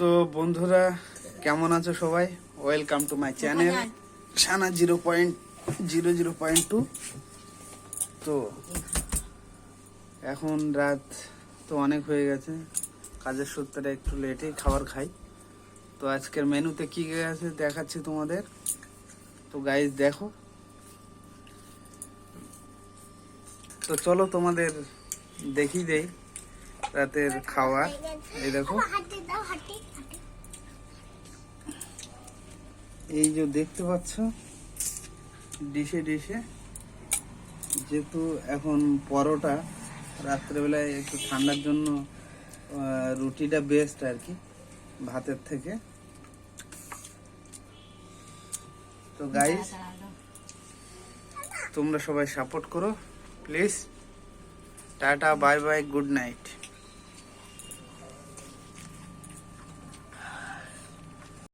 তো বন্ধুরা, কেমন আছো সবাই? Welcome to my channel Sana zero point zero zero point two তো এখন রাত তো অনেক হয়ে গেছে, কাজের সূত্রে একটু লেটেই খাবার খাই। তো আজকের মেনুতে কি কি আছে দেখাচ্ছি তোমাদের? তো গাইজ দেখো। তো চলো তোমাদের দেখি দেই রাতের খাওয়া এই দেখো। এই যে দেখতে পাচ্ছ ডিশে ডিশে যেহেতু এখন পরোটা রাত্রেবেলায় একটু ঠান্ডার জন্য রুটিটা বেস্ট আর কি ভাতের থেকে। তো গাইস তোমরা সবাই সাপোর্ট করো please tata bye bye good night